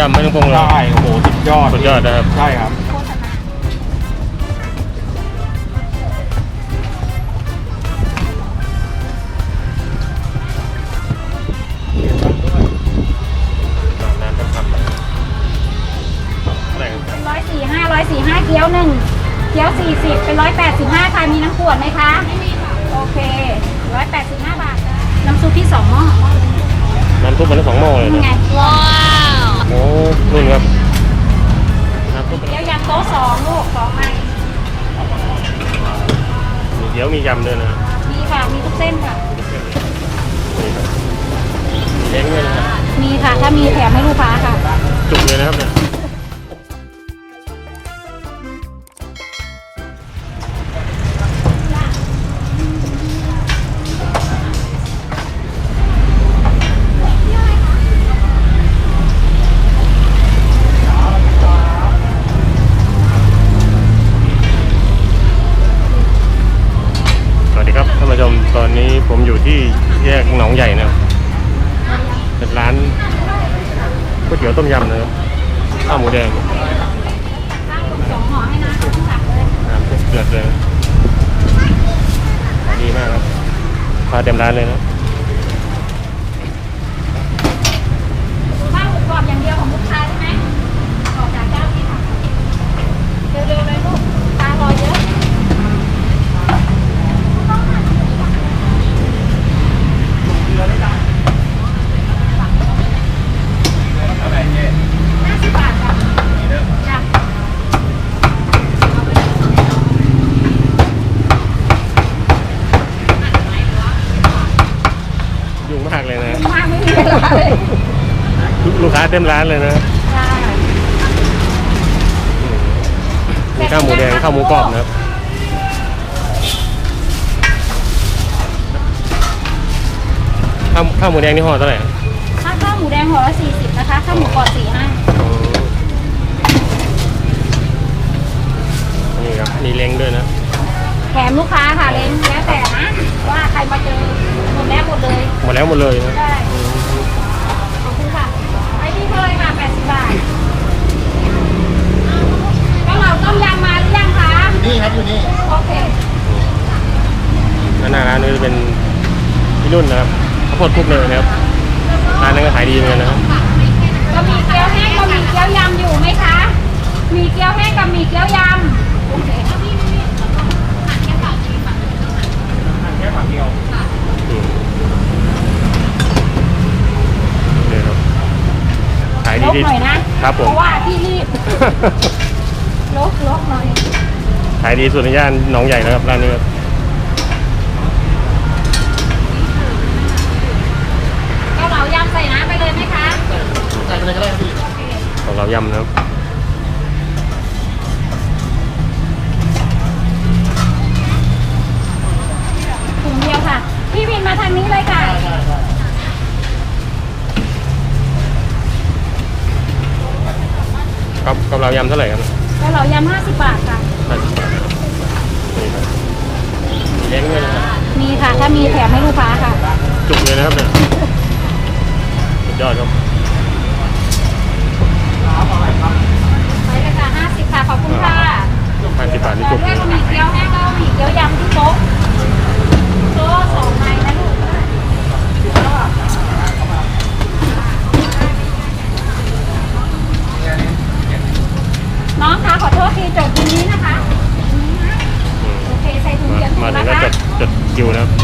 ยต้มยำไม่ต้องปรุงเลยใช่โอ้โหสุดยอดสุดยอดนะครับ ใช่ครับโฆษณาน้ำต้มทำอะไรกันเป็นร้อยสี่ห้าร้อยสี่ห้าเกี๊ยวหนึ่งเกี๊ยวสี่สิบเป็นร้อยแปดสิบห้าค่ะมีน้ำขวดไหมคะไม่มีค่ะโอเคร้อยแปดสิบห้าบาทจ้ะน้ำซุปที่สองหม้อน้ำซุปมันละสองหม้อเลยนี่นะไงว้าว โอ้นุ่นครับน้ำซุปมันเกี๊ยวยำโต๊ะสองลูกสองไม้มีเดี๋ยวมียำด้วยนะมีค่ะ มีทุกเส้นค่ะ นี่ครับเล้งเลยนะครับ มีค่ะ ถ้ามีแถมให้ลูกค้าค่ะ จุกเลยนะครับเนี่ย เต็มร้านเลยนะจ้ามีข้าวหมูแดงข้าวหมูกรอบนะครับข้าวข้าวหมูแดงนี่ห่อเท่าไหร่ครับถ้าข้าวหมูแดงห่อละสี่สิบนะคะ ข้าวหมูกรอบสี่ห้าอ๋อนี่ครับมีเล้งด้วยนะแถมลูกค้าค่ะเล้งแล้วแต่นะว่าใครมาเจอหมดแล้วหมดเลย หมดแล้วหมดเลยนะ ได้ บบาทก็เราต้มยำมาหรือยังคะ นี่ครับอยู่นี่ โอเค แล้วหน้าร้านนี้จะเป็นพี่นุ่นนะครับข้าวโพดคลุกเนยนะครับร้านนั้นก็ขายดีเหมือนกันนะครับก็มีเกี๊ยวแห้งก็มีเกี๊ยวยำอยู่ไหมคะ มีเกี๊ยวแห้งกับมีเกี๊ยวยำโอเค แค่ฝั่งเดียว อืมนี่ครับขาย ล ดี บ ดี หน่อยนะครับผม เพราะว่าพี่รีบลบลบหน่อยขายดีสุดในย่านหนองใหญ่นะครับร้านนี้ครับเกาเหลายำใส่น้ำไปเลยไหมคะใส่ไปเลยก็ได้ครับพี่ของเรายำนะครับถุงเดียวค่ะ พี่วินมาทางนี้เลยค่ะ กับกับเรายำเท่าไหร่ครับเกาเหลายำห้าสิบบาทค่ะนี่ครับเล้งเลยนะครับมีค่ะ ถ้ามีแถมให้ลูกค้าค่ะ จุกเลยนะครับเนี่ยสุดยอดครับ ไปเลยค่ะห้าสิบค่ะ ขอบคุณค่ะห้าสิบบาทนี่แต่จุกด้เลวยยบะหมี่เกี๊ยวแห้งก็บะหมี่เกี๊ยวยำที่โต๊ะโต๊ะสองไม้ นะลูกน้องคะขอโทษทีจดตรงนี้นะคะ โอเคใส่ถุงมาเดียวถูมากถึนะงก็คะจดจดคิวนะครับ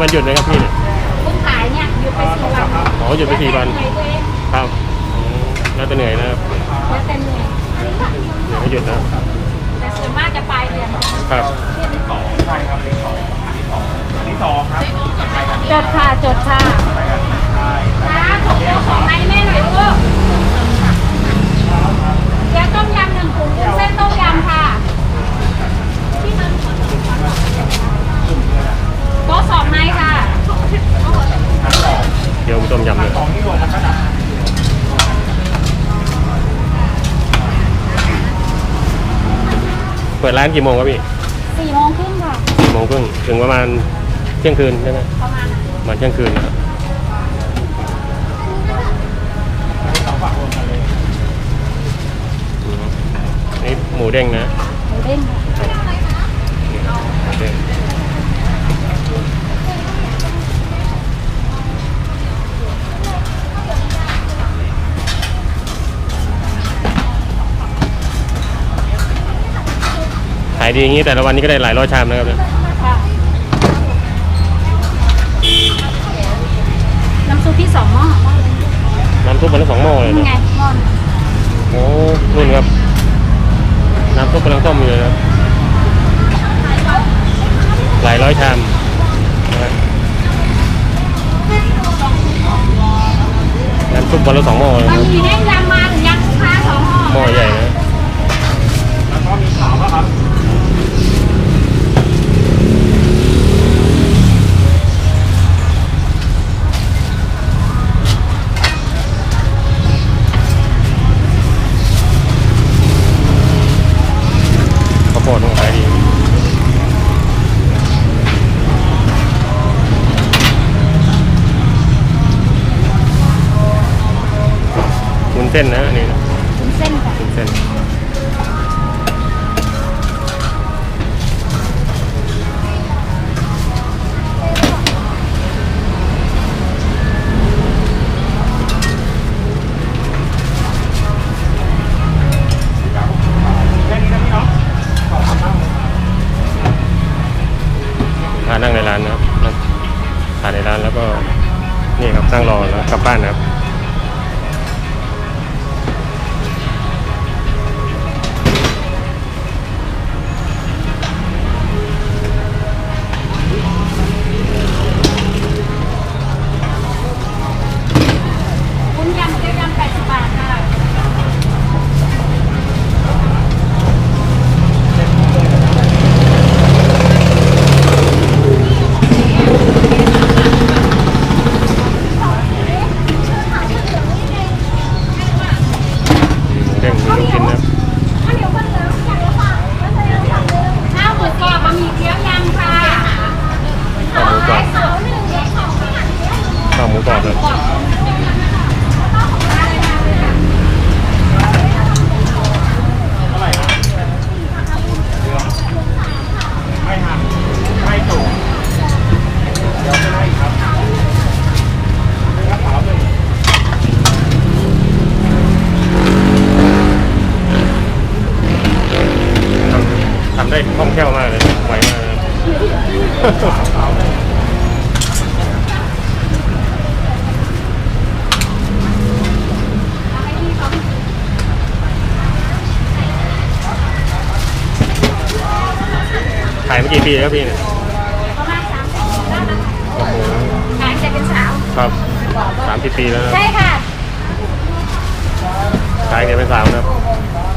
วันหยุดไหมครับพี่เนี่ยคุณขายเนี่ยหยุยุดไปสี่วันอ๋อหยุดไปสี่วันเหอยตัวเองครับอืมแล้วจะเหนื่อยนะครับแล้วแต่เหนื่อยเดี๋ยวให้หยุดนะแต่ส่วนมากจะปลายเดือนครับใช่ครับที่สองที่สองครับจดค่ะจดค่ะนะส่งเจ้าของให้แม่หน่อยลูกเดี๋ยวต้มยำหนึ่งถุงวุ้นเส้นต้มยำค่ะโต๊ะสองไม้ค่ะ เดี๋ยวต้มยำเลย สองที่รวมกันก็นับ เปิดร้านกี่โมงครับพี่สี่โมงครึ่งค่ะสี่โมงครึ่งถึงประมาณเที่ยงคืนใช่ไหมประมาณนั้นประมาณเที่ยงคืนนะครับสองฝั่งรวมกันเลยอืมนี่หมูเด้งนะหมูเด้งค่ะายดีอย่างนี้แต่ละวันนี้ก็ได้หลายร้อยชามนะครับเนี่ยค่ะน้ำซุปพี่สองหม้อน้ำซุปมันละสองหม้อเลยนี่นะไงหม้อโอ้นุ่นครับ น้ำซุปกำลังต้มอยู่เลยครับหลายร้อยชามนะฮะน้ำซุปวันละสองหม้อเลยบะนะหมี่แห้งยำมาหรือยังลูกค้าสองห่อหม้อใหญ่นะ ได้คล่องแคล่วมากเลยไวมากนะครับขายมากี่ปีแล้วครับพี่เนี่ยประมาณสามสิบแล้วนะคะโอ้โหขายจะเป็นสาวครับสามสิบปีแล้วนะใช่ค่ะขายเนี่ยเป็นสาวนะครับ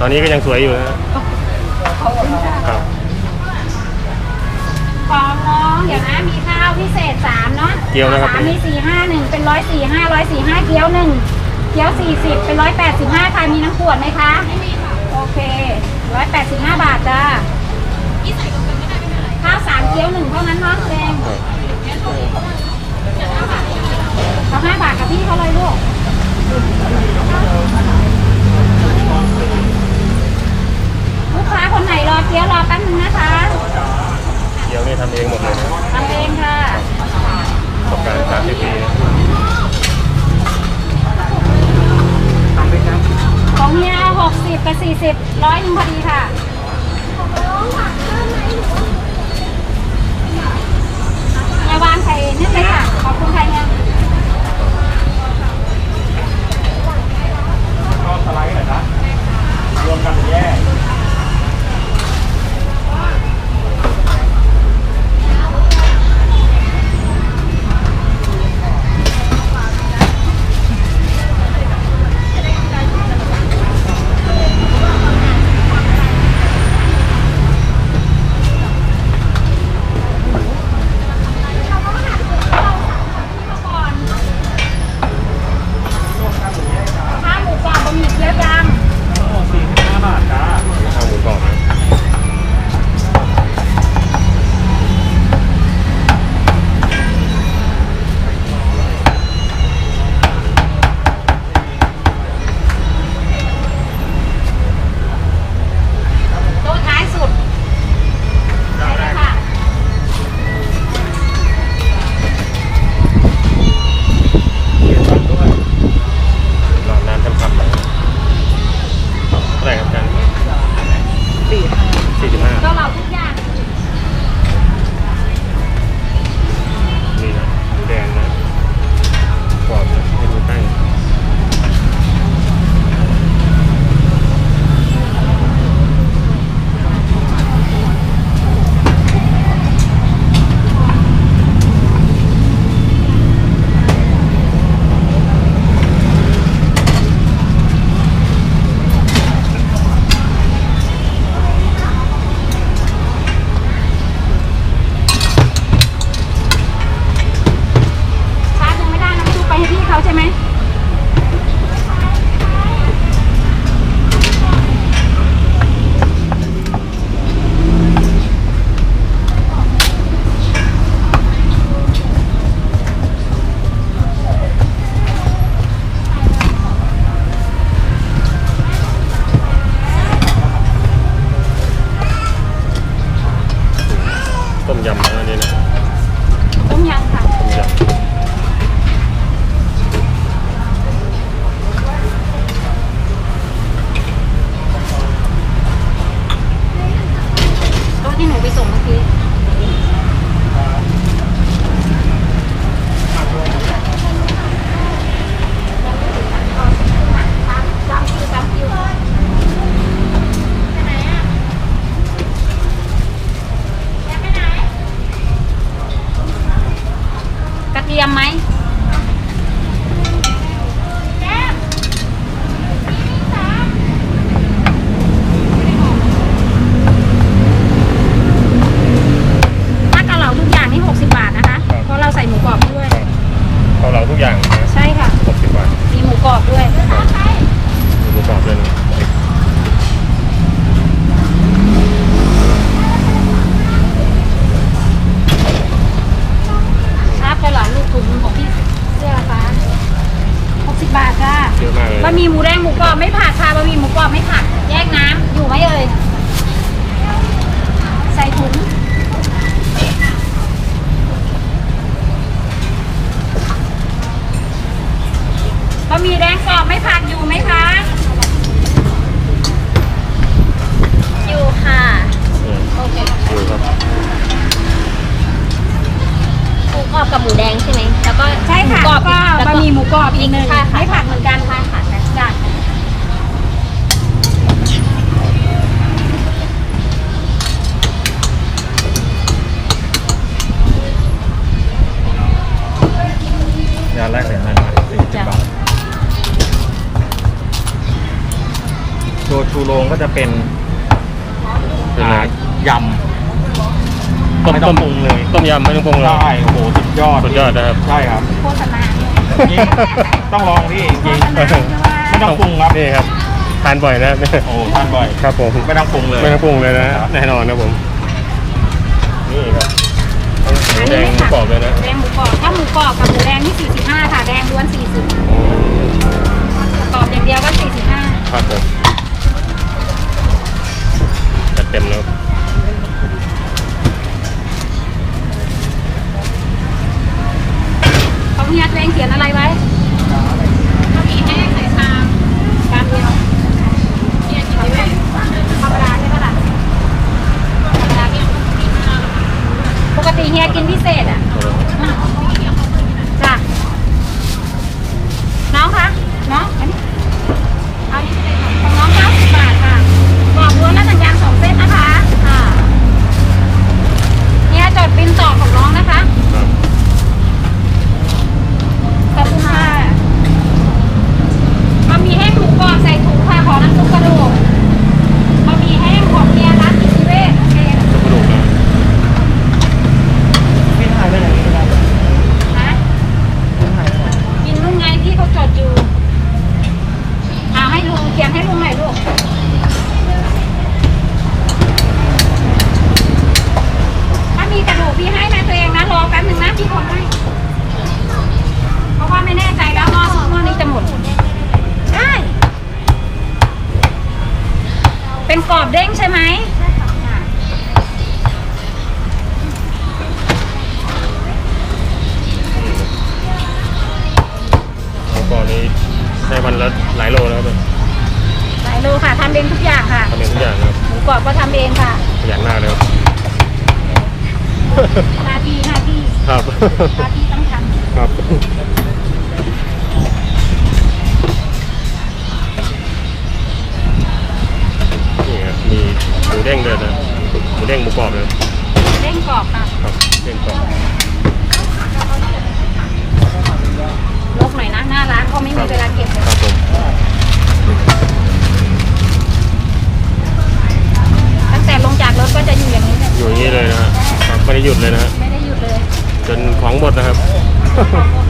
ตอนนี้ก็ยังสวยอยู่นะ ขอบคุณค่ะครับของน้องเดี๋ยวนะมีข้าวพิเศษสามเนาะเกี๊ยวนะครับ สามมีสี่ห้าหนึ่งเป็นร้อยสี่ห้าร้อยสี่ห้าเกี๊ยวหนึ่งเกี๊ยวสี่สิบเป็นร้อยแปดสิบห้าค่ะมีน้ำขวดไหมคะไม่มีค่ะโอเคร้อยแปดสิบห้าบาทจ้าข้าวสามเกี๊ยวหนึ่งเท่านั้นเนาะแดงเอาห้าบาทกับพี่เขาเลยลูก ลูกค้าคนไหนรอเกี๊ยวรอแป๊บนึงนะคะเกี๊ยวนี่ทำเองหมดเลยนะทำเองค่ะประสบการณ์สามสิปีของเฮีย60กับ40ร้อยหนึ่งพอดีค่ะมาวางใส่นี่เลยค่ขอบคุณใครเนี่ยก็สลด์น่อนะรวมกันแย่างนี่ โรงก็จะเป็นเป็นไงอ่ายำต้มไม่ต้ต้องมปรุงเลยต้มยำไม่ต้องปรุงเลยใช่โอ้โหสุดยอดสุดยอดนะครับ ใช่ครับโฆษณาจริงต้องลองพี่จริงโฆษณาด้วยไม่ต้องปรุงครับนี่ครับทานบ่อยนะโอ้ทานบ่อยครับผมไม่ต้องปรุงเลยไม่ต้องปรุงเลยนะแน่นอนนะผมนี่ครับหมูแดงหมูกรอบเลยนะแดงหมูกรอบถ้าหมูกรอบกับหมูแดงนี่45ค่ะแดงล้วน40กรอบอย่างเดียวก็45ครับผมจัด เต็มแล้วของเฮียตัวเองเขียนอะไรไว้บะหมี่แห้งใส่ชามชามเดียวเฮียกินได้ไหมธรรมดาใช่ปะล่ะธรรมดาที่ปกติเฮียกินพิเศษอะจ้ะ กรอบเด้งใช่ไหมใช่ล้วก็นี้ใด้วันละหลายโลแล้วครับหลายโลค่ะทำเองทุกอย่างค่ะทำเองทุกอย่างครับหมูกรอบก็ทำเองค่ะขยันมากเลยครับหนาที่นาทีครับหนาทีต้องทำครับ เด้งด้วยนะหมูเด้งหมูกรอบเลยเร่งกรอบค่ะครับเด้งกรอบลกหน่อยนะหน้าร้านเขาไม่มีเวลาเก็บเลยครับผมตั้งแต่ลงจากรถก็จะอยู่อย่างนี้เนี่ยอยู่อย่างนี้เลยนะฮะครับไม่ได้หยุดเลยนะฮะไม่ได้หยุดเลยจนของหมดนะครับ ขอบคุณค่ะมีเ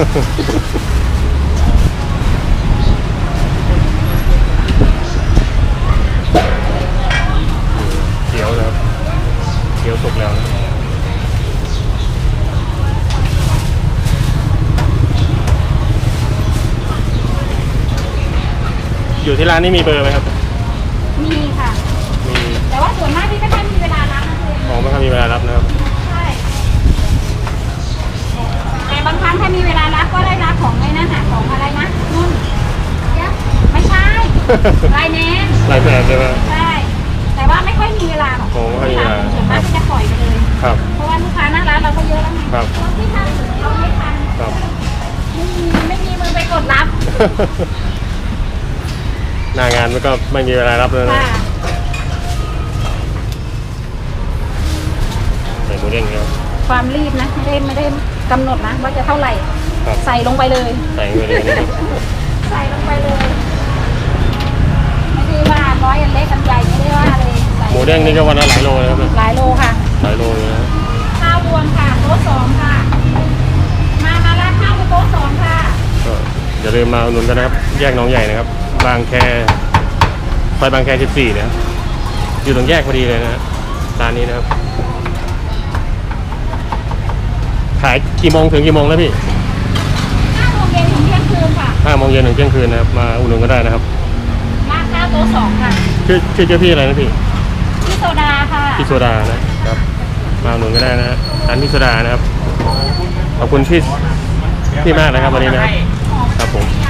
เขียวนะครับเขียวสุกแล้วนะอยู่ที่ร้านนี้มีเบอร์ไหมครับ มีค่ะ มี แต่ว่าส่วนมากพี่ไม่ค่อยมีเวลารับนะตัวเองของไม่ค่อยมีเวลารับนะครับ ใช่ แต่บางครั้งถ้ามีเวลารับก็ได้รับของในนั้นหาของอะไรนะนุ่นไม่ใช่ลายแนนลายแบบใช่ไหม ใช่แต่ว่าไม่ค่อยมีเวลาหรอกโอ้ไม่ค่อยมีเวลา ส่วนมากก็จะปล่อยไปเลย ครับ เพราะว่าลูกค้าหน้าร้านเราก็เยอะแล้วไงครับเราไม่ทันเราไม่ทันครับ ไม่มีไม่มีมือไปกดรับหน้างานมันก็ไม่มีเวลารับเลยนะค่ะใส่หมูเด้งครับความรีบนะไม่ได้ไม่ได้ กำหนดนะว่าจะเท่าไหร่ ครับ ใส่ลงไปเลย ใส่ไปเลยนะครับใส่ลงไปเลย ไม่ได้ว่าน้อยอันเล็กอันใหญ่ไม่ได้ว่าเลยใส่หมูเด้งนี่ก็วันละหลายโลนะครับเนี่ยหลายโลค่ะ หลายโลเลยนะข้าวรวมค่ะโต๊ะสองค่ะ มามาราดข้าวบนโต๊ะสองค่ะ ก็อย่าลืมมาอุดหนุนกันนะครับ แยกหน้องใหญ่นะครับ บางแคซอยบางแค 14 นะครับ อยู่ตรงแยกพอดีเลยนะฮะร้านนี้นะครับ ขายกี่โมงถึงกี่โมงแล้วพี่ห้าโมงเย็นถึงเที่ยงคืนค่ะห้าโมงเย็นถึงเที่ยงคืนนะครับ มาอุดหนุนก็ได้นะครับ ราดข้าวโต๊ะสองค่ะชื่อชื่อเจ้าพี่อะไรนะพี่ พี่โซดาค่ะ พี่โซดานะครับ มาอุดหนุนก็ได้นะฮะร้านพี่โซดานะครับ ขอบคุณพี่พี่มากนะครับวันนี้นะครับ ครับผมยา